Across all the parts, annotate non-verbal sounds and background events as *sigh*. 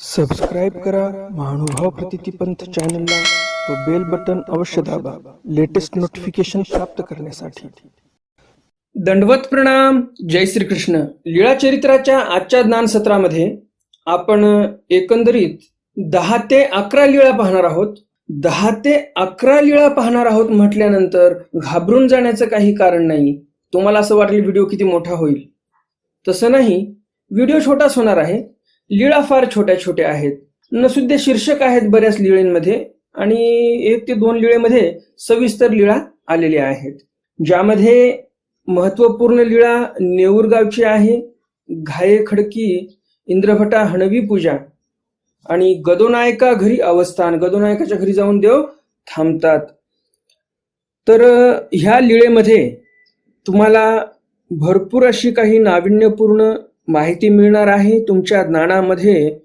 Subscribe करा महानुभाव प्रतितीपंथ चॅनलला व बेल बटन अवश्य दाबा लेटेस्ट नोटिफिकेशन प्राप्त करण्यासाठी. दंडवत प्रणाम जय श्रीकृष्ण. लीळा चरित्राच्या आजच्या ज्ञान सत्रामध्ये आपण एकंदरीत दहा ते अकरा लीळा पाहणार आहोत. दहा ते अकरा लीळा पाहणार आहोत म्हटल्यानंतर घाबरून जाण्याचं काही कारण नाही. तुम्हाला असं वाटेल व्हिडिओ किती मोठा होईल. तसं नाही. व्हिडिओ छोटाच होणार आहे. लीळा फार छोट्या छोट्या आहेत. नसुद्या शीर्षक आहेत बऱ्याच लिळेंमध्ये आणि एक ते दोन लिळेमध्ये सविस्तर लीळा आलेल्या आहेत. ज्यामध्ये महत्त्वपूर्ण लीळा नेऊरगावची आहे घाये खडकी इंद्रभटा हणवी पूजा आणि गदोनायका घरी अवस्थान. गदोनायकाच्या घरी जाऊन देव थांबतात. तर ह्या लीळेमध्ये तुम्हाला भरपूर अशी काही नाविन्यपूर्ण माहिती मिळणार आहे तुमच्या ज्ञानामध्ये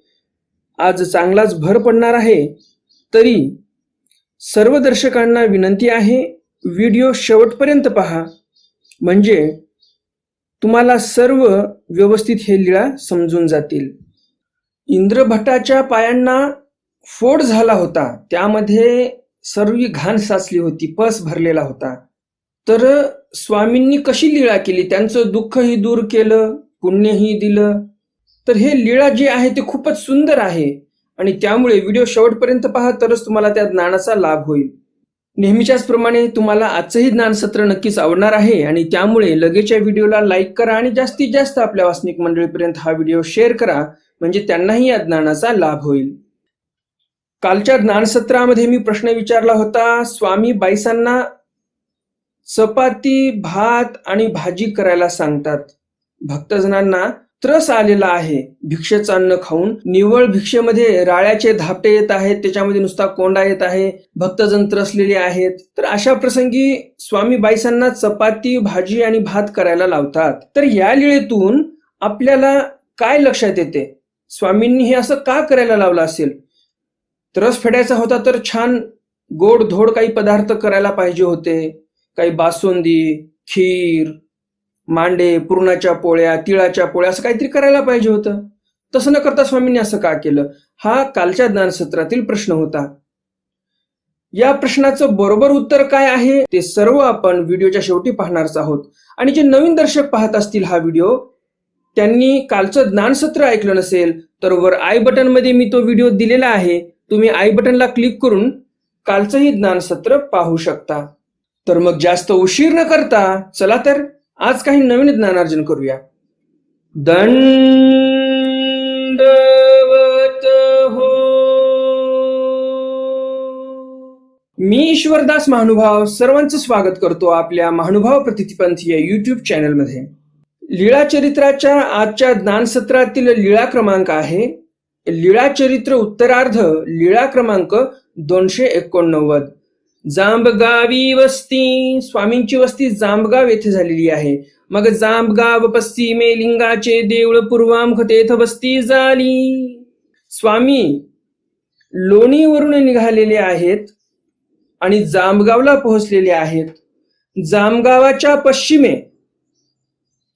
आज चांगलाच भर पडणार आहे. तरी सर्व दर्शकांना विनंती आहे व्हिडिओ शेवटपर्यंत पहा. म्हणजे तुम्हाला सर्व व्यवस्थित हे लीळा समजून जातील. इंद्रभटाच्या पायांना फोड झाला होता. त्यामध्ये सर्व घाण साचली होती पस भरलेला होता. तर स्वामींनी कशी लीळा केली? त्यांचं दुःखही दूर केलं. पुण्यही दिलं. तर हे लीळा जी आहे ते खूपच सुंदर आहे. आणि त्यामुळे व्हिडिओ शेवटपर्यंत पहा तरच तुम्हाला त्या ज्ञानाचा लाभ होईल. नेहमीच्याच प्रमाणे तुम्हाला आजचंही ज्ञानसत्र नक्कीच आवडणार आहे. आणि त्यामुळे लगेच या व्हिडिओला लाईक करा आणि जास्तीत जास्त आपल्या वासनिक मंडळीपर्यंत हा व्हिडिओ शेअर करा. म्हणजे त्यांनाही या ज्ञानाचा लाभ होईल. कालच्या ज्ञानसत्रामध्ये मी प्रश्न विचारला होता स्वामी बाईसांना चपाती भात आणि भाजी करायला सांगतात. भक्तजनांना त्रस आलेला आहे. भिक्षेचं अन्न खाऊन निव्वळ भिक्षेमध्ये राळ्याचे धापटे येत आहेत त्याच्यामध्ये नुसता कोंडा येत आहे भक्तजन त्रसलेले आहेत. तर अशा प्रसंगी स्वामी बाईसांना चपाती भाजी आणि भात करायला लावतात. तर या लिळेतून आपल्याला काय लक्षात येते? स्वामींनी हे असं का करायला लावलं असेल? त्रस फेडायचा होता तर छान गोड धोड काही पदार्थ करायला पाहिजे होते. काही बासुंदी खीर मांडे पुरणाच्या पोळ्या तिळाच्या पोळ्या असं काहीतरी करायला पाहिजे होतं. तसं न करता स्वामींनी असं का केलं? हा कालच्या ज्ञानसत्रातील प्रश्न होता. या प्रश्नाचं बरोबर उत्तर काय आहे? ते सर्व आपण व्हिडिओच्या शेवटी पाहणारच आहोत. आणि जे नवीन दर्शक पाहत असतील हा व्हिडिओ त्यांनी कालचं ज्ञानसत्र ऐकलं नसेल तर वर आय बटनमध्ये मी तो व्हिडिओ दिलेला आहे. तुम्ही आय बटनला क्लिक करून कालचंही ज्ञानसत्र पाहू शकता. तर मग जास्त उशीर न करता चला तर आज काही नवीन ज्ञानार्जन करूया. दंडवत हो. मी ईश्वरदास महानुभाव सर्वांचं स्वागत करतो आपल्या महानुभाव प्रतिथिपंथ या युट्यूब चॅनलमध्ये लीळा चरित्राच्या आजच्या ज्ञानसत्रातील लीळा क्रमांक आहे. लीळा चरित्र उत्तरार्ध लीळा क्रमांक दोनशे एकोणनव्वद. जांबगावी वस्ती स्वामींची वस्ती जांबगाव येथे झालेली आहे. मग जांबगाव पश्चिमे लिंगाचे देऊळ पूर्वामुख तेथ वस्ती झाली स्वामी लोणीवरून निघालेले आहेत आणि जांबगावला पोहोचलेले आहेत. जामगावाच्या पश्चिमे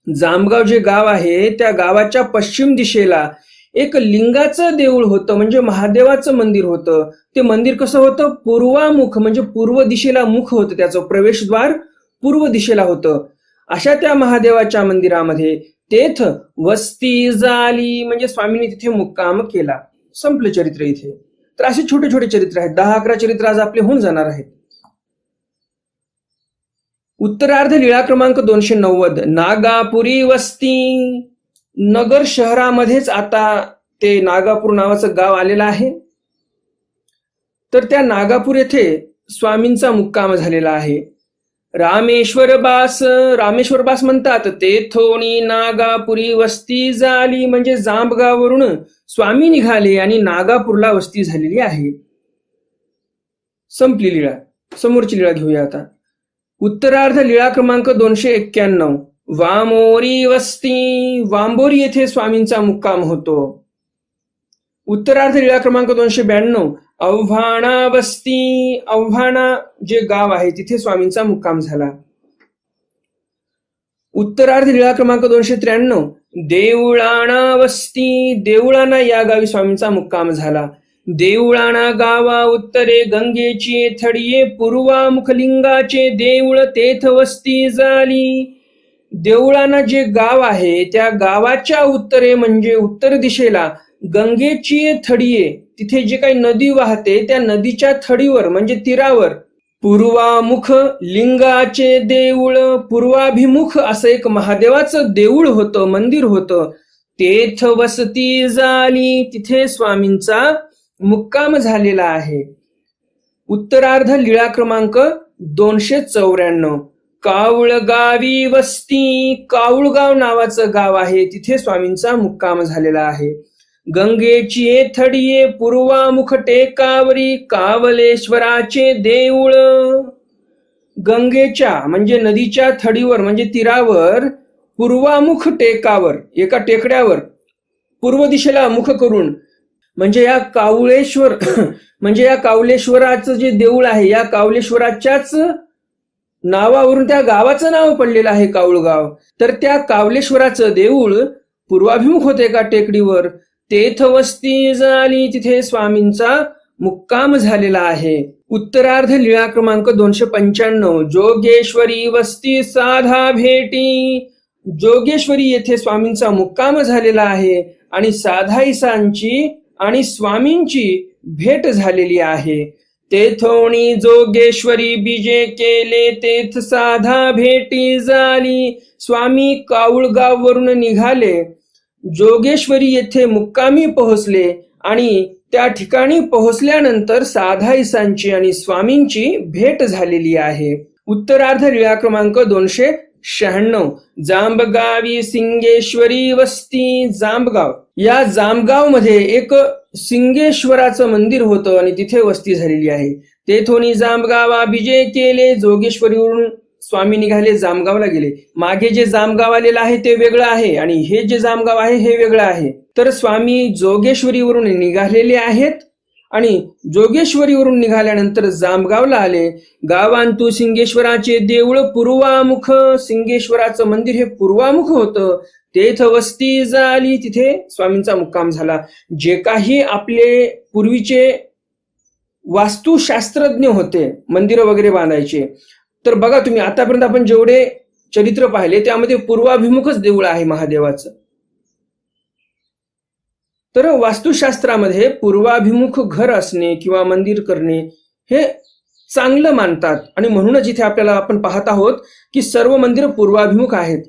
जामगाव जे गाव आहे त्या गावाच्या पश्चिम दिशेला एक लिंगाचं देऊळ होतं म्हणजे महादेवाचं मंदिर होतं. ते मंदिर कसं होतं? पूर्वामुख म्हणजे पूर्व दिशेला मुख होतं त्याचं प्रवेशद्वार पूर्व दिशेला होतं. अशा त्या महादेवाच्या मंदिरामध्ये तेथ वस्ती झाली म्हणजे स्वामींनी तिथे मुक्काम केला. संपलं चरित्र इथे. तर असे छोटे छोटे चरित्र आहेत. दहा अकरा चरित्र आज आपले होऊन जाणार आहेत. उत्तरार्ध लीळा क्रमांक दोनशे नव्वद नागापुरी वस्ती. नगर शहरामध्येच आता ते नागापूर नावाचं गाव आलेलं आहे. तर त्या नागापूर येथे स्वामींचा मुक्काम झालेला आहे. रामेश्वर बास रामेश्वर बास म्हणतात ते थोणी नागापुरी वस्ती झाली म्हणजे जांबगावरून स्वामी निघाले आणि नागापूरला वस्ती झालेली आहे. संपली लीळा. समोरची लीळा घेऊया आता. उत्तरार्ध लीळा क्रमांक दोनशे एक्क्याण्णव. वामोरी वस्ती वांबोरी येथे स्वामींचा मुक्काम होतो. उत्तरार्ध लीळा क्रमांक दोनशे ब्याण्णव अव्हाणा वस्ती अव्हाणा जे गाव आहे तिथे स्वामींचा मुक्काम झाला. उत्तरार्ध लीळा क्रमांक दोनशे त्र्याण्णव देऊळाणा वस्ती देऊळाणा या गावी स्वामींचा मुक्काम झाला. देऊळाणा गावा उत्तरे गंगेची थडिये पूर्वा मुखलिंगाचे देऊळ तेथ वस्ती झाली देवळाना जे गाव आहे त्या गावाच्या उत्तरे म्हणजे उत्तर दिशेला गंगेची थडीये तिथे जे काही नदी वाहते त्या नदीच्या थडीवर म्हणजे तीरावर. पूर्वामुख लिंगाचे देऊळ पूर्वाभिमुख असं एक महादेवाचं देऊळ होतं मंदिर होतं. तेथ वसती झाली तिथे स्वामींचा मुक्काम झालेला आहे. उत्तरार्ध लीळा क्रमांक दोनशे चौऱ्याण्णव. कावळगावी वस्ती. कावळगाव नावाचं गाव आहे. तिथे स्वामींचा मुक्काम झालेला आहे. गंगेची थडिये पूर्वामुख टेकावरी कावलेश्वराचे देऊळ. गंगेच्या म्हणजे नदीच्या थडीवर म्हणजे तीरावर पूर्वामुख टेकावर एका टेकड्यावर पूर्व दिशेला मुख करून म्हणजे या कावळेश्वर *clears throat* म्हणजे या कावलेश्वराचं जे देऊळ आहे या कावलेश्वराच्याच नावावरून त्या गावाचं नाव पडलेलं आहे कावळगाव तर त्या कावलेश्वराचं देऊळ पूर्वाभिमुख होते का टेकडीवर? तेथ वस्ती झाली तिथे स्वामींचा मुक्काम झालेला आहे. उत्तरार्ध लीळा क्रमांक दोनशे पंच्याण्णव. जोगेश्वरी वस्ती साधा भेटी. जोगेश्वरी येथे स्वामींचा मुक्काम झालेला आहे आणि साधाईसांची आणि स्वामींची भेट झालेली आहे. तेथोणी जोगेश्वरी बीजे केले तेथ साधा भेटी झाली. स्वामी काऊळगाववरून निघाले. जोगेश्वरी येथे मुक्कामी पोहोचले आणि त्या ठिकाणी पोहोचल्यानंतर साधाईसांची आणि स्वामींची भेट झालेली आहे. उत्तरार्ध लीळा क्रमांक दोनशे शहाण्णव जांबगावी सिंगेश्वरी वस्ती जांबगाव. या जांबगावमध्ये एक सिंगेश्वराचं मंदिर होतं आणि तिथे वस्ती झालेली आहे. तेथोनी जांबगावा विजय केले जोगेश्वरीवरून स्वामी निघाले जामगावला गेले. मागे जे जामगाव आलेलं आहे ते वेगळं आहे आणि हे जे जामगाव आहे हे वेगळं आहे. तर स्वामी जोगेश्वरीवरून निघालेले आहेत. आणि जोगेश्वरीवरून निघाल्यानंतर जामगावला आले. गावांतू सिंगेश्वराचे देऊळ पूर्वामुख. सिंगेश्वराचं मंदिर हे पूर्वामुख होतं. तेथ वस्ती झाली तिथे स्वामींचा मुक्काम झाला. जे काही आपले पूर्वीचे वास्तुशास्त्रज्ञ होते मंदिरं वगैरे बांधायचे. तर बघा तुम्ही आतापर्यंत आपण जेवढे चरित्र पाहिले त्यामध्ये पूर्वाभिमुखच देऊळ आहे महादेवाचं. तर वास्तुशास्त्रामध्ये पूर्वाभिमुख घर असणे किंवा मंदिर करणे हे चांगलं मानतात. आणि म्हणूनच इथे आपल्याला आपण पाहत आहोत की सर्व मंदिरं पूर्वाभिमुख आहेत.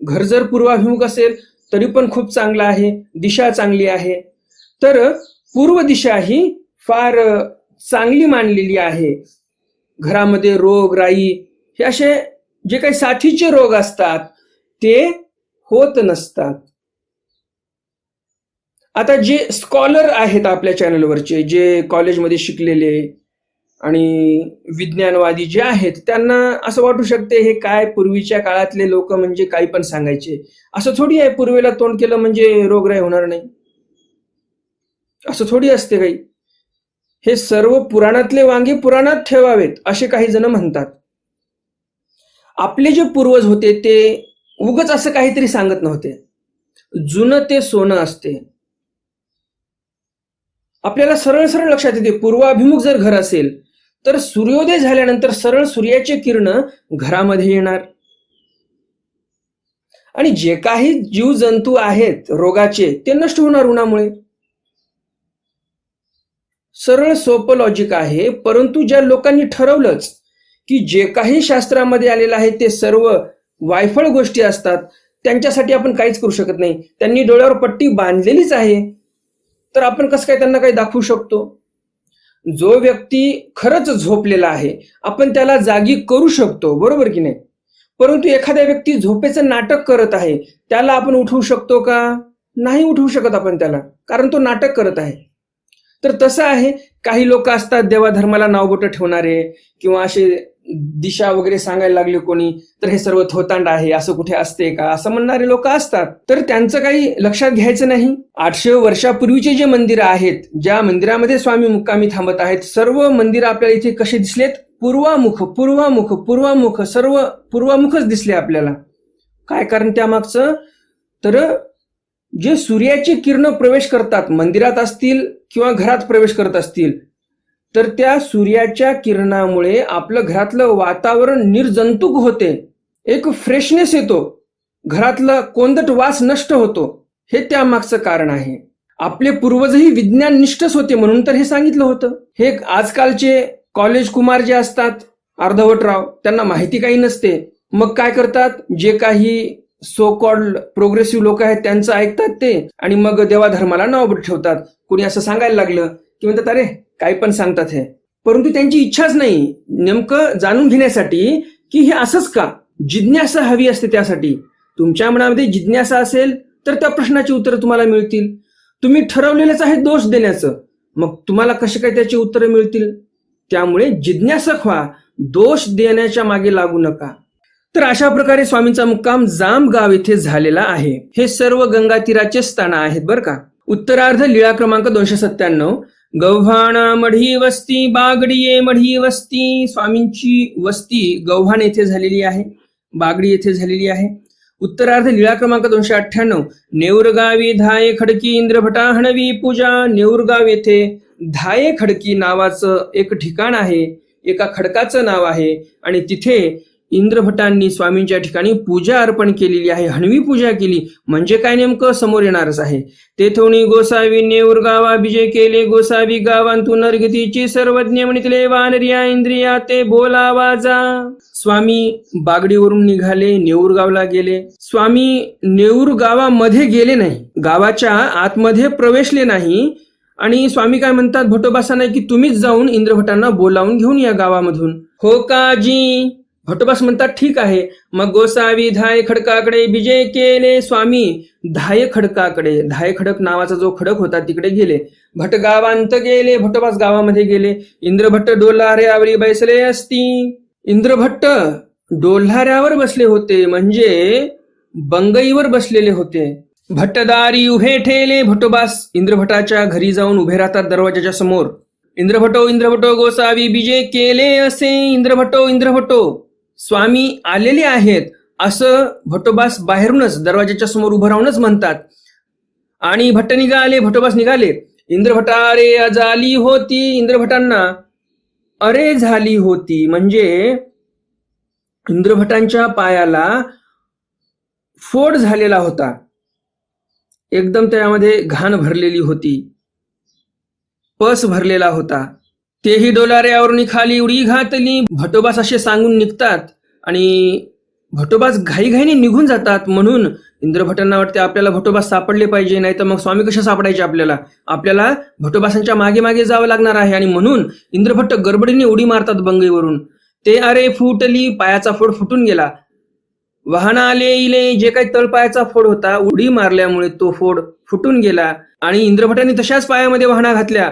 घर जर पूर्वाभिमुख असेल तरी पण खूप चांगलं आहे दिशा चांगली आहे. तर पूर्व दिशा ही फार चांगली मानलेली आहे. घरामध्ये रोग राई हे असे जे काही साथीचे रोग असतात ते होत नसतात. आता जे स्कॉलर आहेत आपल्या चॅनलवरचे जे कॉलेजमध्ये शिकलेले आणि विज्ञानवादी जे आहेत त्यांना असं वाटू शकते हे काय पूर्वीच्या काळातले लोक म्हणजे काही पण सांगायचे. असं थोडी आहे पूर्वेला तोंड केलं म्हणजे रोगराई होणार नाही. असं थोडी असते काही. हे सर्व पुराणातले वांगे पुराणात ठेवावेत असे काही जण म्हणतात. आपले जे पूर्वज होते ते उगच असं काहीतरी सांगत नव्हते. जुनं ते सोनं असते. आपल्याला सरळ सरळ लक्षात येते. पूर्वाभिमुख जर घर असेल तर सूर्योदय झाल्यानंतर सरळ सूर्याचे किरण घरामध्ये येणार. आणि जे काही जीव जंतू आहेत रोगाचे ते नष्ट होणार उन्हामुळे. सरळ सोपं लॉजिक आहे परंतु ज्या लोकांनी ठरवलंच की जे काही शास्त्रामध्ये आलेलं आहे ते सर्व वायफळ गोष्टी असतात त्यांच्यासाठी आपण काहीच करू शकत नाही. त्यांनी डोळ्यावर पट्टी बांधलेलीच आहे. तर आपण कसं काय त्यांना काही दाखवू शकतो? जो व्यक्ती खरंच झोपलेला आहे आपण त्याला जागी करू शकतो बरोबर की नाही? परंतु एखाद्या व्यक्ती झोपेचं नाटक करत आहे त्याला आपण उठवू शकतो का? नाही उठवू शकत आपण त्याला कारण तो नाटक करत आहे. तर तसं आहे काही लोक असतात देवाधर्माला नावबोटं ठेवणारे किंवा असे दिशा वगैरे सांगायला लागले कोणी तर हे सर्व थोतांड आहे असं कुठे असते का? असं म्हणणारे लोक असतात. तर त्यांचं काही लक्षात घ्यायचं नाही. आठशे वर्षापूर्वीचे जे मंदिरं आहेत ज्या मंदिरामध्ये स्वामी मुक्कामी थांबत आहेत सर्व मंदिरं आपल्याला इथे कसे दिसलेत? पूर्वामुख पूर्वामुख पूर्वामुख सर्व पूर्वामुखच दिसले आपल्याला. काय कारण त्यामागचं? तर जे सूर्याची किरण प्रवेश करतात मंदिरात असतील किंवा घरात प्रवेश करत असतील तर त्या सूर्याच्या किरणामुळे आपलं घरातलं वातावरण निर्जंतुक होते. एक फ्रेशनेस येतो. घरातला कोंदट वास नष्ट होतो. हे त्यामागचं कारण आहे. आपले पूर्वजही विज्ञान निष्ठच होते म्हणून तर हे सांगितलं होतं. हे आजकालचे कॉलेज कुमार जे असतात अर्धवटराव त्यांना माहिती काही नसते. मग काय करतात? जे काही सो कॉल्ड प्रोग्रेसिव्ह लोक आहेत त्यांचं ऐकतात ते आणि मग देवाधर्माला नाव ठेवतात. कोणी असं सांगायला लागलं की म्हणतात अरे काय पण सांगतात हे. परंतु त्यांची इच्छाच नाही. नेमकं जाणून घेण्यासाठी की हे असंच का? जिज्ञासा हवी असते त्यासाठी. तुमच्या मनामध्ये जिज्ञासा असेल तर त्या प्रश्नाची उत्तरं तुम्हाला मिळतील. तुम्ही ठरवलेलंच आहे दोष देण्याचं. मग तुम्हाला कसे काय त्याची उत्तरं मिळतील? त्यामुळे जिज्ञासक व्हा. दोष देण्याच्या मागे लागू नका. तर अशा प्रकारे स्वामींचा मुक्काम जामगाव येथे झालेला आहे. हे सर्व गंगा तीराचे स्थान आहेत बरं का? उत्तरार्ध लीळा क्रमांक दोनशे सत्त्याण्णव. गव्हाणा मढी वस्ती बागडीये मढी वस्ती. स्वामींची वस्ती गव्हाण येथे झालेली आहे. बागडी येथे झालेली आहे. उत्तरार्ध लीळा क्रमांक दोनशे अठ्ठ्याण्णव. नेऊरगावी धाये खडकी इंद्रभटा हणवी पूजा. नेऊरगाव येथे धाये खडकी नावाचं एक ठिकाण आहे. एका खडकाचं नाव आहे. आणि तिथे इंद्रभटांनी स्वामींच्या ठिकाणी पूजा अर्पण केलेली आहे हणवी पूजा केली. म्हणजे काय नेमकं? समोर येणारच आहे. तेथोनी गोसावी नेऊर गावा विजय केले. गोसावी गावांतून नरगतीची सर्वज्ञ म्हणितले वानरिया इंद्रिया ते बोला वाजा. स्वामी बागडीवरून निघाले नेऊर गावला गेले. स्वामी नेऊर गावामध्ये गेले नाही. गावाच्या आतमध्ये प्रवेशले नाही. आणि स्वामी काय म्हणतात? भटोबासांना की तुम्हीच जाऊन इंद्रभटांना बोलावून घेऊन या गावामधून. हो काजी हटोबास म्हणतात ठीक आहे. मग गोसावी धाय खडकाकडे विजय केले स्वामी. धाय खडकाकडे धाय खडक नावाचा जो खडक होता तिकडे गेले. भट गावांत गेले भटोबास गावामध्ये गेले. इंद्रभट्ट डोलाऱ्यावरी बसले असती. इंद्रभट्ट डोल्हाऱ्यावर बसले होते म्हणजे बंगईवर बसलेले होते. भट्टदारी उभे ठेले भटोबास इंद्रभटाच्या घरी जाऊन उभे राहतात दरवाजाच्या समोर. इंद्रभटो इंद्रभटो गोसावी विजय केले असे. इंद्रभटो इंद्रभटो. स्वामी आलेले आहेत असं भटोबास बाहेरूनच दरवाजाच्या समोर उभं राहूनच म्हणतात. आणि भट्ट निघाले भटोबास निघाले. इंद्रभटारे अजाली होती. इंद्रभटांना अरे झाली होती. म्हणजे इंद्रभटांच्या पायाला फोड झालेला होता. एकदम त्यामध्ये घाण भरलेली होती. पस भरलेला होता. तेही डोलाऱ्यावरून खाली उडी घातली. भटोबास असे सांगून निघतात आणि भटोबास घाईघाईने निघून जातात म्हणून इंद्रभटांना वाटते आपल्याला भटोबास सापडले पाहिजे नाही तर मग स्वामी कसे सापडायचे आपल्याला? आपल्याला भटोबासांच्या मागे मागे जावं लागणार आहे आणि म्हणून इंद्रभट्ट गडबडीने उडी मारतात बंगईवरून ते अरे फुटली पायाचा फोड फुटून गेला. वाहन आले इले जे काही तळपायाचा फोड होता उडी मारल्यामुळे तो फोड फुटून गेला आणि इंद्रभटांनी तशाच पायामध्ये वाहना घातल्या.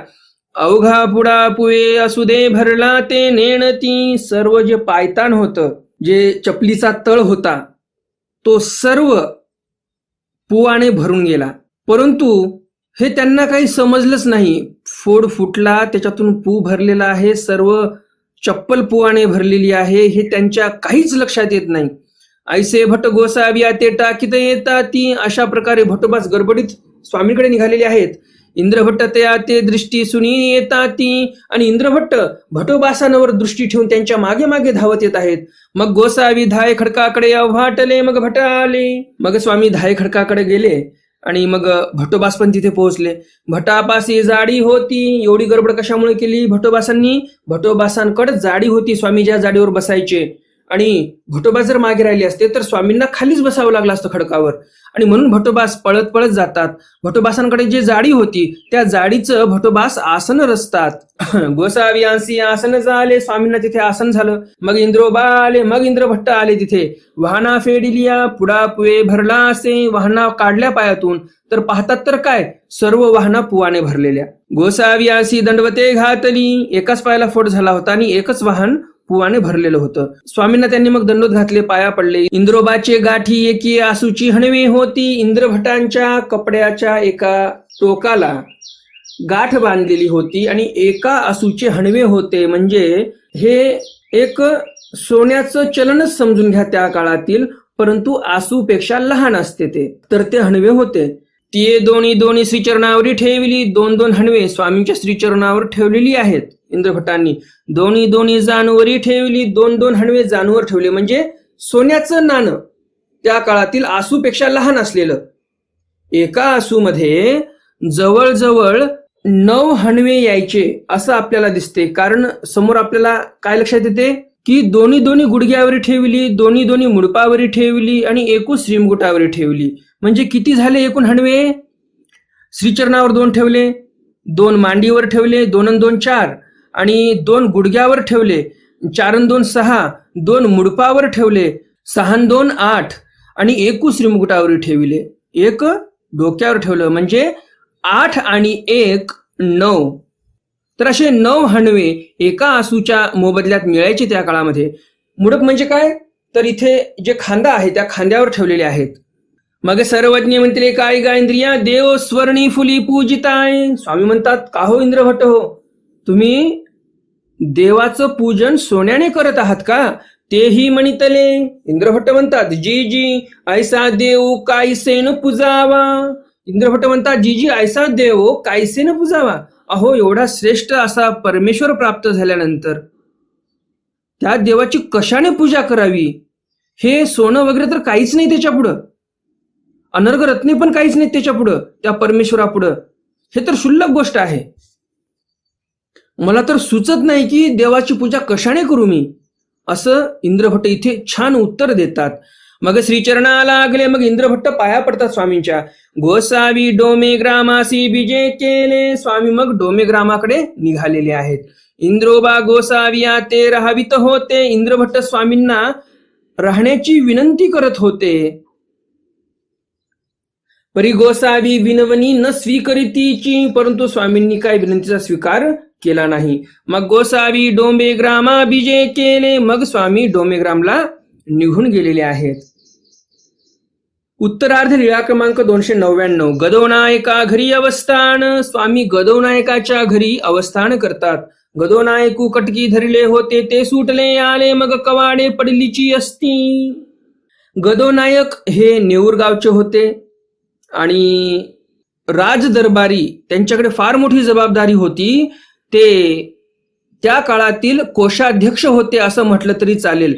अवघा पुडा पुये असू दे भरला ते नेणती सर्व जे पायताण होतं जे चपलीचा तळ होता तो सर्व पुवाने भरून गेला. परंतु हे त्यांना काही समजलंच नाही. फोड फुटला त्याच्यातून पू भरलेला आहे सर्व चप्पल पुवाने भरलेली आहे हे त्यांच्या काहीच लक्षात येत नाही. ऐसे भट गोसाविया ते टाकीत येता ती. अशा प्रकारे भटोबास गडबडीत स्वामीकडे निघालेले आहेत. इंद्रभट्ट त्या ते दृष्टी सुनी येतात ती आणि इंद्रभट्ट भटोबासांवर दृष्टी ठेवून त्यांच्या मागे मागे धावत येत आहेत. मग गोसावी धाय खडकाकडे अव्हाटले मग भट आले मग स्वामी धाय खडकाकडे गेले आणि मग भटोबास पण तिथे पोहोचले. भटापासी जाडी होती एवढी गडबड कशामुळे केली? भटोबासांनी? भटोबासांकडे जाडी होती स्वामी ज्या जाडीवर बसायचे. आणि भटोबा जर मागे राहिले असते तर स्वामींना खालीच बसावं लागलं असतं खडकावर. आणि म्हणून भटोबास पळत पळत जातात. भटोबासांकडे जे जाडी होती त्या जाडीचं भटोबास आसन रचतात. *clears throat* गोसावी आसन झाले स्वामींना तिथे आसन झालं. मग इंद्रोबा आले मग इंद्रभट्ट आले तिथे. वाहना फेडिलिया पुडा पुवे भरला असे वाहना काढल्या पायातून. तर पाहतात तर काय? सर्व वाहना पुवाने भरलेल्या. गोसावी आसी दंडवते घातली. एकाच पायाला फोड झाला होता आणि एकच वाहन पुवाने भरलेलं होतं. स्वामींना त्यांनी मग दंडोत घातले पाया पडले. इंद्रोबाचे गाठी एकी आसूची हणवी होती. इंद्रभटांच्या कपड्याच्या एका टोकाला गाठ बांधलेली होती आणि एका आसूचे हणवे होते. म्हणजे हे एक सोन्याचं चलनच समजून घ्या त्या काळातील परंतु आसूपेक्षा लहान असते ते. तर ते हणवे होते. ते दोन्ही दोन्ही श्रीचरणावरी ठेवली. दोन दोन हणवे स्वामींच्या श्रीचरणावर ठेवलेली आहेत. इंद्रभटांनी. दोन्ही दोन्ही जानवरी ठेवली दोन दोन हणवे जानवर ठेवले. म्हणजे सोन्याचं नाणं त्या काळातील आसूपेक्षा लहान असलेलं. एका आसूमध्ये जवळजवळ नऊ हणवे यायचे असं आपल्याला दिसते. कारण समोर आपल्याला काय लक्षात येते? की दोन्ही दोन्ही गुडघ्यावरी ठेवली दोन्ही दोन्ही मुडपावरी ठेवली आणि एकूण श्रीमगुटावरी ठेवली. म्हणजे किती झाले एकूण हणवे? श्रीचरणावर दोन ठेवले दोन मांडीवर ठेवले दोन दोन चार. आणि दोन गुडघ्यावर ठेवले चार दोन सहा दोन मुडपावर ठेवले सहा दोन आठ आणि एकू श्रीमुकुटावर ठेविले. एक डोक्यावर ठेवलं म्हणजे आठ आणि एक नऊ. तर असे नऊ हणवे एका आसूच्या मोबदल्यात मिळायचे त्या काळामध्ये. मुडप म्हणजे काय? तर इथे जे खांदा आहे त्या खांद्यावर ठेवलेले आहेत. मग सर्वज्ञ म्हणते काय गायंद्रिया देव स्वर्णी फुली पूजिताय. स्वामी म्हणतात का हो इंद्रभट्ट हो? तुम्ही देवाचं पूजन सोन्याने करत आहात का? तेही म्हणितले. इंद्रभट्ट म्हणतात जी जी ऐसा देव कायसेन पूजावा. इंद्रभट्ट म्हणतात जी जी ऐसा देव कायसेन पूजावा. अहो एवढा श्रेष्ठ असा परमेश्वर प्राप्त झाल्यानंतर त्या देवाची कशाने पूजा करावी? हे सोनं वगैरे तर काहीच नाही त्याच्या पुढं. अनर्ग रत्ने पण काहीच नाही त्याच्या पुढं त्या परमेश्वरापुढं हे तर शुल्लक गोष्ट आहे. मला तर सुचत नाही की देवाची पूजा कशाने करू मी? असं इंद्रभट्ट इथे छान उत्तर देतात. मग श्रीचरणाला लागले मग इंद्रभट्ट पाया पडतात स्वामींच्या. गोसावी डोमे ग्रामासी बीजे केले. स्वामी मग डोमे ग्रामाकडे निघालेले आहेत. इंद्रोबा गोसाविया ते राहावित होते. इंद्रभट्ट स्वामींना राहण्याची विनंती करत होते. परी गोसावी विनवनी न स्वीकरितीची परंतु स्वामींनी काय विनंतीचा स्वीकार केला नाही. मग गोसावी डोंबे ग्रामा केले. मग स्वामी डोंबेग्रामला निघून गेलेले आहेत. उत्तरार्ध लीळा क्रमांक दोनशे नव्याण्णव. गदोनायका घरी अवस्थान. स्वामी गदोनायकाच्या घरी अवस्थान करतात. गदोनायकू कटकी धरले होते. ते सुटले आले मग कवाडे पडलीची असती. गदोनायक हे नेऊर गावचे होते. आणि राज दरबारी त्यांच्याकडे फार मोठी जबाबदारी होती. ते त्या काळातील कोषाध्यक्ष होते असं म्हटलं तरी चालेल.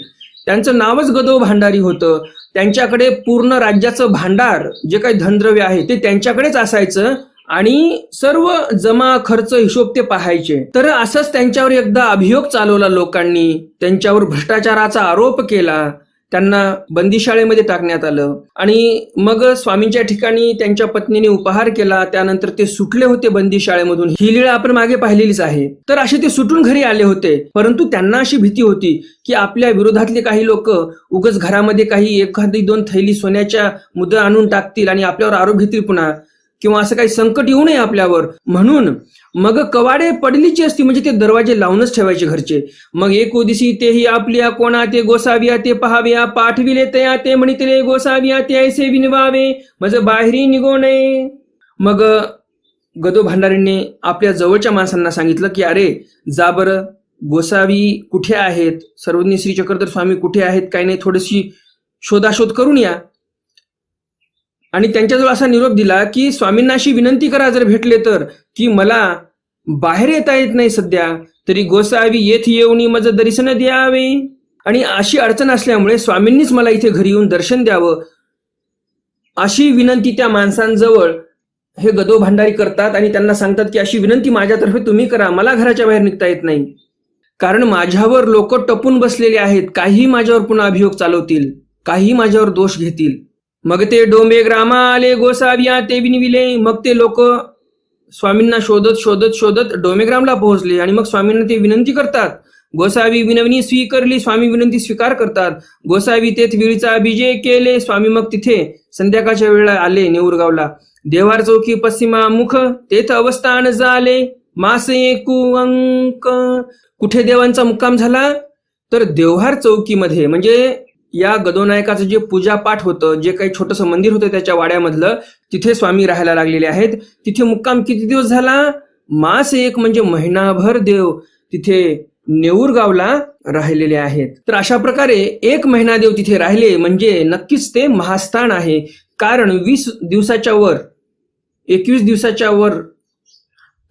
त्यांचं नावच गदो भांडारी होतं. त्यांच्याकडे पूर्ण राज्याचं भांडार जे काही धनद्रव्य आहे ते त्यांच्याकडेच असायचं आणि सर्व जमा खर्च हिशोब ते पाहायचे. तर असंच त्यांच्यावर एकदा अभियोग चालवला लोकांनी. त्यांच्यावर भ्रष्टाचाराचा आरोप केला. त्यांना बंदीशाळेमध्ये टाकण्यात आलं. आणि मग स्वामींच्या ठिकाणी त्यांच्या पत्नीने उपहार केला. त्यानंतर ते सुटले होते बंदीशाळेमधून ही लीळा आपण मागे पाहिलेलीच आहे. तर असे ते सुटून घरी आले होते. परंतु त्यांना अशी भीती होती की आपल्या विरोधातले काही लोक उगच घरामध्ये काही एखादी दोन थैली सोन्याच्या मुद्रा आणून टाकतील आणि आपल्यावर आरोप घेतील पुन्हा. किंवा असं काही संकट येऊ नये आपल्यावर. म्हणून मग कवाडे पडलीची असती म्हणजे ते दरवाजे लावूनच ठेवायचे घरचे. मग एक दिवशी तेही आपल्या कोणा ते गोसाविया ते पहाव्या पाठविले तया ते म्हणितले गोसाविया ते ऐसे विनवावे मज बाहेरी निघो नये. मग गदो भांडारीने आपल्या जवळच्या माणसांना सांगितलं की अरे जा बरं गोसावी कुठे आहेत? सर्वज्ञ श्री चक्रधर स्वामी कुठे आहेत? काही नाही थोडीशी शोधाशोध करून या. आणि त्यांच्याजवळ असा निरोप दिला की स्वामींना अशी विनंती करा जर भेटले तर की मला बाहेर येता येत नाही सध्या तरी गोसावी येथ येऊनी माझं दर्शन द्यावे. आणि अशी अडचण असल्यामुळे स्वामींनीच मला इथे घरी येऊन दर्शन द्यावं. अशी विनंती त्या माणसांजवळ हे गदो भांडारी करतात आणि त्यांना सांगतात की अशी विनंती माझ्यातर्फे तुम्ही करा मला घराच्या बाहेर निघता येत नाही. कारण माझ्यावर लोक टपून बसलेले आहेत काही माझ्यावर पुन्हा अभियोग चालवतील काही माझ्यावर दोष घेतील. मग ते डोंबे ग्रामा आले गोसाविया ते विनविले मग ते लोक स्वामींना शोधत शोधत शोधत डोमेग्रामला पोहोचले आणि मग स्वामींना ते विनंती करतात. गोसावी विनवणी स्वीकारली स्वामी विनंती स्वीकार करतात. गोसावी तेथ विळीचा विजय केले स्वामी मग तिथे संध्याकाळच्या वेळेला आले नेऊरगावला. देवार चौकी पश्चिमा मुख तेथ अवस्थान झाले मास एकू कुठे देवांचा मुक्काम झाला? तर देवहार चौकीमध्ये म्हणजे या गदोनायकाचं जे पूजापाठ होतं जे काही छोटंसं मंदिर होतं त्याच्या वाड्यामधलं तिथे स्वामी राहायला लागलेले आहेत. तिथे मुक्काम किती दिवस झाला? मास एक म्हणजे महिनाभर देव तिथे नेऊर गावला राहिलेले आहेत. तर अशा प्रकारे एक महिना देव तिथे राहिले म्हणजे नक्कीच ते महास्थान आहे. कारण वीस दिवसाच्या वर एकवीस दिवसाच्या वर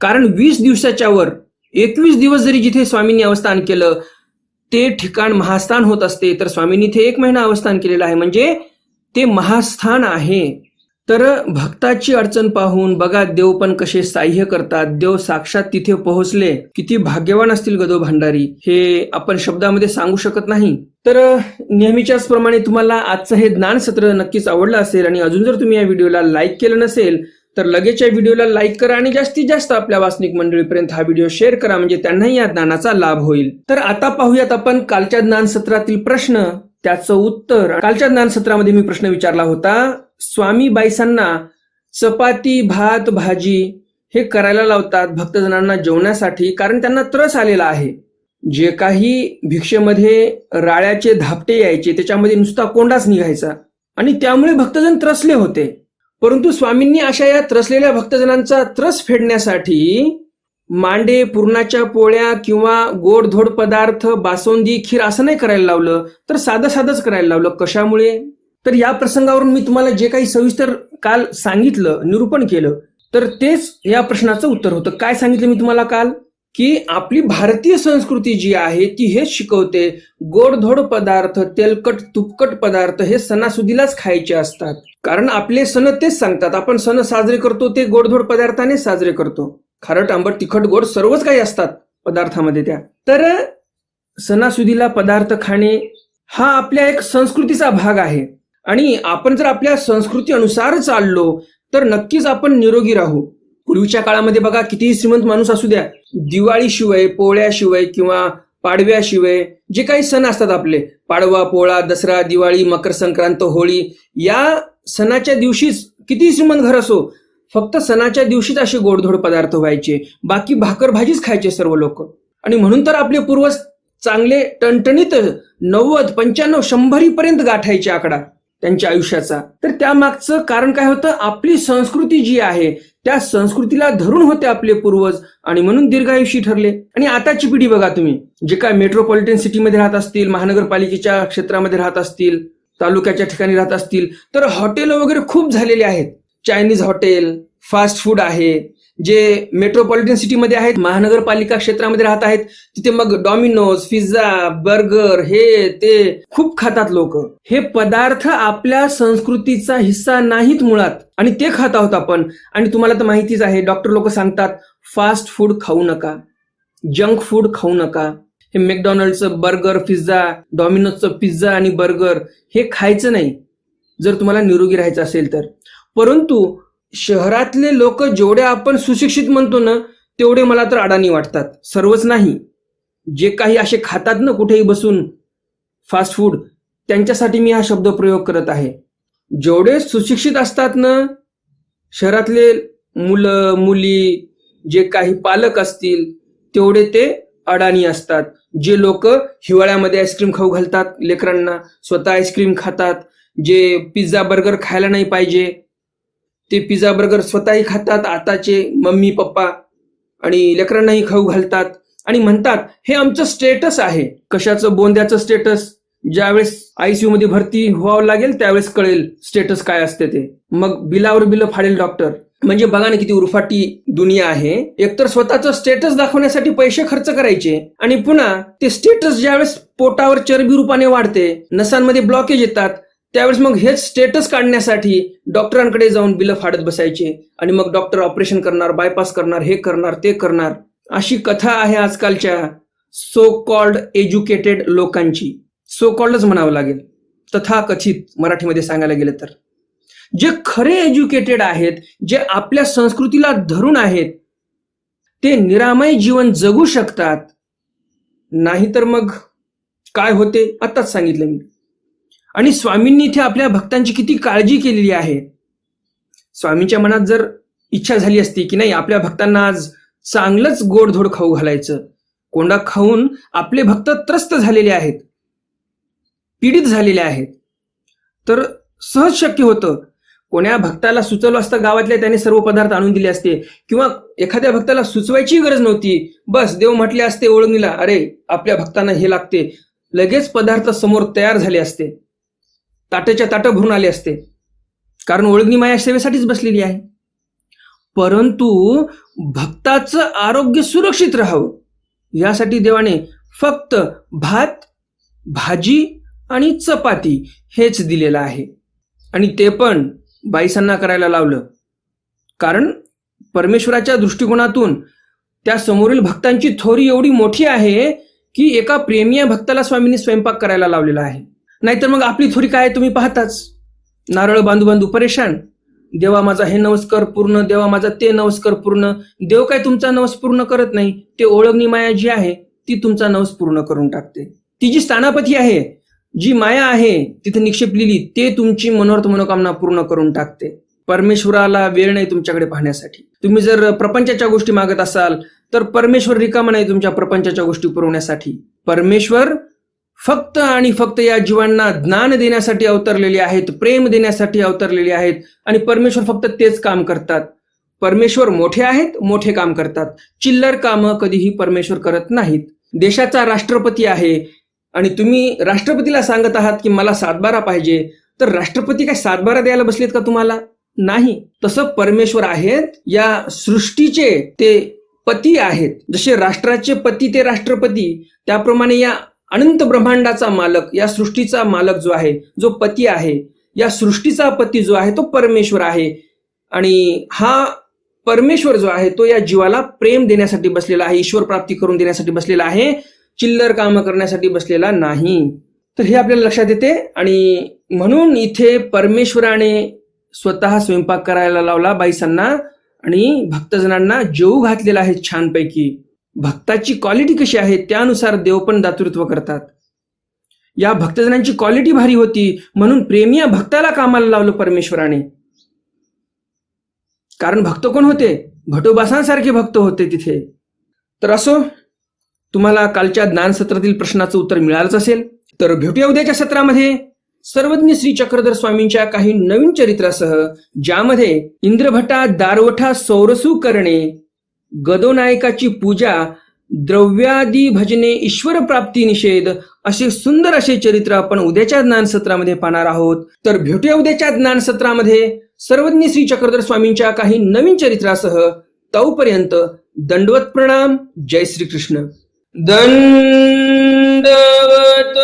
कारण वीस दिवसाच्या वर एकवीस दिवस जरी जिथे स्वामींनी अवस्थान केलं ते ठिकाण महास्थान होत असते. तर स्वामींनी इथे एक महिना अवस्थान केलेलं आहे. म्हणजे ते महास्थान आहे. तर भक्ताची अडचण पाहून बघा देव पण कसे साह्य करतात. देव साक्षात तिथे पोहोचले. किती भाग्यवान असतील गदो भांडारी. हे आपण शब्दामध्ये सांगू शकत नाही. तर नेहमीच्याच प्रमाणे तुम्हाला आजचं हे ज्ञान सत्र नक्कीच आवडलं असेल आणि अजून जर तुम्ही या व्हिडिओला लाईक केलं नसेल तर लगेच या व्हिडिओला लाईक करा आणि जास्तीत जास्त आपल्या वासनिक मंडळीपर्यंत हा व्हिडिओ शेअर करा म्हणजे त्यांनाही या ज्ञानाचा लाभ होईल. तर आता पाहूयात आपण कालच्या ज्ञान सत्रातील प्रश्न. त्याचं उत्तर. कालच्या ज्ञान सत्रामध्ये मी प्रश्न विचारला होता स्वामी बाईसांना चपाती भात भाजी हे करायला लावतात भक्तजनांना जेवण्यासाठी कारण त्यांना त्रस आलेला आहे. जे काही भिक्षेमध्ये राळ्याचे धापटे यायचे त्याच्यामध्ये नुसता कोंडाच निघायचा. आणि त्यामुळे भक्तजन त्रसले होते. परंतु स्वामींनी अशा या त्रसलेल्या भक्तजनांचा त्रस फेडण्यासाठी मांडे पुरणाच्या पोळ्या किंवा गोडधोड पदार्थ बासुंदी खीर असं नाही करायला लावलं तर साधं साधंच करायला लावलं. कशामुळे? तर या प्रसंगावरून मी तुम्हाला जे काही सविस्तर काल सांगितलं निरूपण केलं तर तेच या प्रश्नाचं उत्तर होतं. काय सांगितलं मी तुम्हाला काल? की आपली भारतीय संस्कृती जी आहे ती हेच शिकवते गोडधोड पदार्थ तेलकट तुपकट पदार्थ हे सणासुदीलाच खायचे असतात. कारण आपले सण तेच सांगतात आपण सण साजरे करतो ते गोडधोड पदार्थाने साजरे करतो. खारट आंबट तिखट गोड सर्वच काही असतात पदार्थामध्ये त्या. तर सणासुदीला पदार्थ खाणे हा आपल्या एक संस्कृतीचा भाग आहे. आणि आपण जर आपल्या संस्कृती अनुसार चाललो तर नक्कीच आपण निरोगी राहू. पूर्वीच्या काळामध्ये बघा कितीही श्रीमंत माणूस असू द्या दिवाळीशिवाय पोळ्याशिवाय किंवा पाडव्याशिवाय जे काही सण असतात आपले पाडवा पोळा दसरा दिवाळी मकर संक्रांत होळी या सणाच्या दिवशीच किती श्रीमंत घर असो फक्त सणाच्या दिवशीच असे गोडधोड पदार्थ व्हायचे बाकी भाकर भाजीच खायचे सर्व लोक. आणि म्हणून तर आपले पूर्वज चांगले टणटणीत नव्वद पंच्याण्णव शंभरीपर्यंत गाठायचे आकडा. त्यांच्या आयुष्याचा. तर त्यामागचं कारण काय होतं? आपली संस्कृती जी आहे त्या संस्कृतीला धरून होते आपले पूर्वज आणि म्हणून दीर्घायुषी ठरले. आणि आताची पिढी बघा तुम्ही जे काय मेट्रोपॉलिटन सिटीमध्ये राहत असतील महानगरपालिकेच्या क्षेत्रामध्ये राहत असतील तालुक्याच्या ठिकाणी राहत असतील तर हॉटेल वगैरे खूप झालेले आहेत. चायनीज हॉटेल फास्ट फूड आहे जे मेट्रोपॉलिटन सिटीमध्ये आहेत महानगरपालिका क्षेत्रामध्ये राहत आहेत तिथे मग डॉमिनोज पिझ्झा बर्गर हे ते खूप खातात लोक. हे पदार्थ आपल्या संस्कृतीचा हिस्सा नाहीत मुळात. आणि ते खात आहोत आपण. आणि तुम्हाला तर माहितीच आहे डॉक्टर लोक सांगतात फास्ट फूड खाऊ नका. जंक फूड खाऊ नका. हे मॅकडॉनल्डचं बर्गर पिझ्झा डॉमिनोजचं पिझ्झा आणि बर्गर हे खायचं नाही. जर तुम्हाला निरोगी राहायचं असेल तर. परंतु शहरातले लोक जेवढे आपण सुशिक्षित म्हणतो ना तेवढे मला तर अडाणी वाटतात. सर्वच नाही. जे काही असे खातात ना कुठेही बसून फास्ट फूड त्यांच्यासाठी मी हा शब्द प्रयोग करत आहे. जेवढे सुशिक्षित असतात ना शहरातले मुलं मुली जे काही पालक असतील तेवढे ते अडाणी असतात. जे लोक हिवाळ्यामध्ये आईस्क्रीम खाऊ घालतात लेकरांना स्वतः आईस्क्रीम खातात. जे पिझ्झा बर्गर खायला नाही पाहिजे ते पिझ्झा बर्गर स्वतःही खातात आताचे मम्मी पप्पा आणि लेकरांनाही खाऊ घालतात आणि म्हणतात हे आमचं स्टेटस आहे. कशाचं बोंद्याचं स्टेटस ज्यावेळेस आयसीयू मध्ये भरती व्हावं लागेल त्यावेळेस कळेल स्टेटस काय असते ते. मग बिलावर बिल फाडेल डॉक्टर म्हणजे बघा ना किती उरफाटी दुनिया आहे. एकतर स्वतःचं स्टेटस दाखवण्यासाठी पैसे खर्च करायचे आणि पुन्हा ते स्टेटस ज्यावेळेस पोटावर चरबी रूपाने वाढते नसांमध्ये ब्लॉकेज येतात त्यावेळेस मग हेच स्टेटस काढण्यासाठी डॉक्टरांकडे जाऊन बिलं फाडत बसायचे. आणि मग डॉक्टर ऑपरेशन करणार बायपास करणार हे करणार ते करणार. अशी कथा आहे आजकालच्या सो कॉल्ड एज्युकेटेड लोकांची. सो कॉल्डच म्हणावं लागेल. तथा कथित मराठीमध्ये सांगायला गेलं तर. जे खरे एज्युकेटेड आहेत जे आपल्या संस्कृतीला धरून आहेत ते निरामय जीवन जगू शकतात. नाहीतर मग काय होते? आताच सांगितलं मी. आणि स्वामींनी इथे आपल्या भक्तांची किती काळजी केलेली आहे? स्वामींच्या मनात जर इच्छा झाली असती की नाही आपल्या भक्तांना आज चांगलंच गोडधोड खाऊ घालायचं कोंडा खाऊन आपले भक्त त्रस्त झालेले आहेत पीडित झालेले आहेत तर सहज शक्य होतं. कोण्या भक्ताला सुचवलं असतं गावातल्या त्याने सर्व पदार्थ आणून दिले असते किंवा एखाद्या भक्ताला सुचवायची गरज नव्हती बस देव म्हटले असते ओळखणीला अरे आपल्या भक्तांना हे लागते. लगेच पदार्थ समोर तयार झाले असते. ताटाच्या ताटं भरून आले असते. कारण ओळखणी माया सेवेसाठीच बसलेली आहे. परंतु भक्ताचं आरोग्य सुरक्षित राहावं. यासाठी देवाने फक्त भात भाजी आणि चपाती हेच दिलेलं आहे. आणि ते पण बाईसांना करायला लावलं. कारण परमेश्वराच्या दृष्टिकोनातून त्या समोरील भक्तांची थोरी एवढी मोठी आहे की एका प्रेमीय भक्ताला स्वामींनी स्वयंपाक करायला लावलेला आहे. नाहीतर मग आपली थोडी काय तुम्ही पाहताच. नारळ बांधू बांधू परेशान. देवा माझा हे नमस्कार पूर्ण देवा माझा ते नमस्कार पूर्ण. देव काय तुमचा नवस पूर्ण करत नाही ते ओळखणी माया जी आहे ती तुमचा नवस पूर्ण करून टाकते. ती जी स्थानापती आहे जी माया आहे तिथे निक्षेपलेली ते तुमची मनोरथ मनोकामना पूर्ण करून टाकते. परमेश्वराला वेळ नाही तुमच्याकडे पाहण्यासाठी. तुम्ही जर प्रपंचाच्या गोष्टी मागत असाल तर परमेश्वर रिकामा नाही तुमच्या प्रपंचाच्या गोष्टी पुरवण्यासाठी. परमेश्वर फक्त आणि फक्त या जीवांना ज्ञान देण्यासाठी अवतरलेले आहेत प्रेम देण्यासाठी अवतरलेले आहेत आणि परमेश्वर फक्त तेच काम करतात. परमेश्वर मोठे आहेत मोठे काम करतात. चिल्लर कामं कधीही परमेश्वर करत नाहीत. देशाचा राष्ट्रपती आहे आणि तुम्ही राष्ट्रपतीला सांगत आहात की मला सातबारा पाहिजे तर राष्ट्रपती काय सातबारा द्यायला बसलेत का तुम्हाला? नाही. तसं परमेश्वर आहेत या सृष्टीचे ते पती आहेत. जसे राष्ट्राचे पती ते राष्ट्रपती त्याप्रमाणे या अनंत ब्रह्मांडाचा मालक या सृष्टीचा मालक जो आहे जो पती आहे या सृष्टीचा पती जो आहे तो परमेश्वर आहे. आणि हा परमेश्वर जो आहे तो या जीवाला प्रेम देण्यासाठी बसलेला आहे ईश्वर प्राप्ती करून देण्यासाठी बसलेला आहे चिल्लर कामं करण्यासाठी बसलेला नाही. तर हे आपल्याला लक्षात येते आणि म्हणून इथे परमेश्वराने स्वतः स्वयंपाक करायला लावला बाईसांना आणि भक्तजनांना जेऊ घातलेला आहे छानपैकी. भक्ताची क्वालिटी कशी आहे त्यानुसार देव पण दातृत्व करतात. या भक्तजनांची क्वालिटी भारी होती म्हणून प्रेमिया भक्ताला कामाला लावलं परमेश्वराने. कारण भक्त कोण होते? भटोबासांसारखे भक्त होते तिथे. तर असो तुम्हाला कालच्या ज्ञान सत्रातील प्रश्नाचं उत्तर मिळालंच असेल. तर भेटूया उद्याच्या सत्रामध्ये. सर्वज्ञ श्री चक्रधर स्वामींच्या काही नवीन चरित्रासह ज्यामध्ये इंद्रभटा दारवठा सौरसू करणे गदोनायकाची पूजा द्रव्यादी भजने ईश्वर प्राप्ती निषेध असे सुंदर असे चरित्र आपण उद्याच्या ज्ञानसत्रामध्ये पाहणार आहोत. तर भेटूया उद्याच्या ज्ञानसत्रामध्ये. सर्वज्ञ श्री चक्रधर स्वामींच्या काही नवीन चरित्रासह तोपर्यंत दंडवत प्रणाम. जय श्री कृष्ण दंडवत